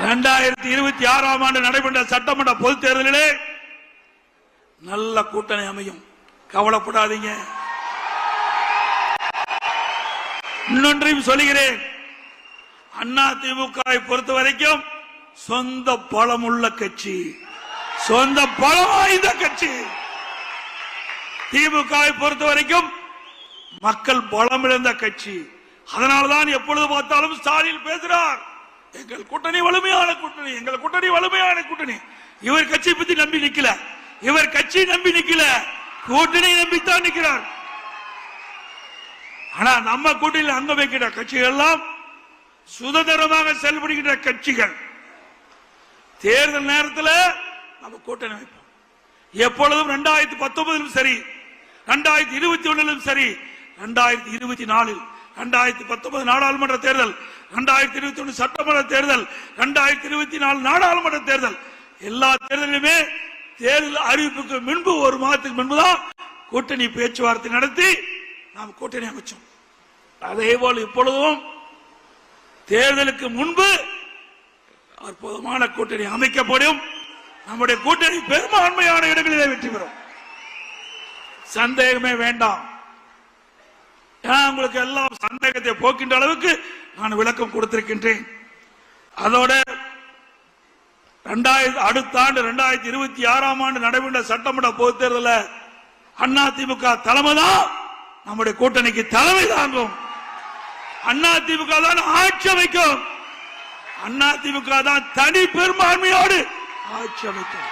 இரண்டாயிரத்தி இருபத்தி ஆறாம் ஆண்டு நடைபெற்ற சட்டமன்ற பொது தேர்தலிலே நல்ல கூட்டணி அமையும். கவலைப்படாதீங்க. இன்னொன்றையும் சொல்லுகிறேன். அண்ணா திமுகவை பொறுத்த வரைக்கும் சொந்த பலம் உள்ள கட்சி. சொந்த பலம் வாய்ந்த கட்சி. திமுகவை பொறுத்த வரைக்கும் மக்கள் பலம் இழந்த கட்சி. அதனால்தான் எப்பொழுது பார்த்தாலும் ஸ்டாலின் பேசுறார். எங்கள் கூட்டணி வலிமையான கூட்டணி எங்கள் கூட்டணி வலிமையான கூட்டணி. இவர் கட்சியை பத்தி நம்பி நிக்கல. இவர் கட்சி நம்பி நிக்கல. கூட்டணி நம்பித்தான் நிக்கிறார். ஆனா நம்ம கூட்டணியில் அங்க வைக்கிற கட்சிகள் எல்லாம் சுதந்திரமாக செயல்படுகின்ற கட்சிகள். தேர்தல் நேரத்தில் நம்ம கூட்டணி வைப்போம். எப்பொழுதும் ரெண்டாயிரத்தி பத்தொன்பதிலும் சரி ரெண்டாயிரத்தி இருபத்தி ஒன்னிலும் சரி ரெண்டாயிரத்தி இருபத்தி நாலில் ரெண்டாயிரத்தி பத்தொன்பது நாடாளுமன்ற தேர்தல் ரெண்டாயிரத்தி இருபத்தி ஒன்று சட்டமன்ற தேர்தல் ரெண்டாயிரத்தி இருபத்தி நாலு நாடாளுமன்ற தேர்தல். எல்லா தேர்தலிலுமே தேர்தல் அறிவிப்புக்கு முன்பு ஒரு மாதத்துக்கு முன்புதான் கூட்டணி பேச்சுவார்த்தை நடத்தி நாம் கூட்டணி அமைச்சோம். அதே போல் இப்பொழுதும் தேர்தலுக்கு முன்பு அற்புதமான கூட்டணி அமைக்கப்படும். நம்முடைய கூட்டணி பெரும்பான்மையான இடங்களிலே வெற்றி பெறும். சந்தேகமே வேண்டாம். ஏன்னா உங்களுக்கு எல்லாம் சந்தேகத்தை போக்கின்ற அளவுக்கு நான் விளக்கம் கொடுத்திருக்கின்றேன். அதோட ரெண்டாயிரத்தி அடுத்த ஆண்டு ரெண்டாயிரத்தி இருபத்தி ஆறாம் ஆண்டு நடைபெற்ற சட்டமன்ற பொதுத் தேர்தலில் அண்ணா திமுக தலைமை தான் நம்முடைய கூட்டணிக்கு தலைமை தாங்கும். அண்ணா திமுக தான் ஆட்சி அமைக்கும். அண்ணா திமுக தான் தனி பெரும்பான்மையோடு ஆட்சி அமைக்கும்.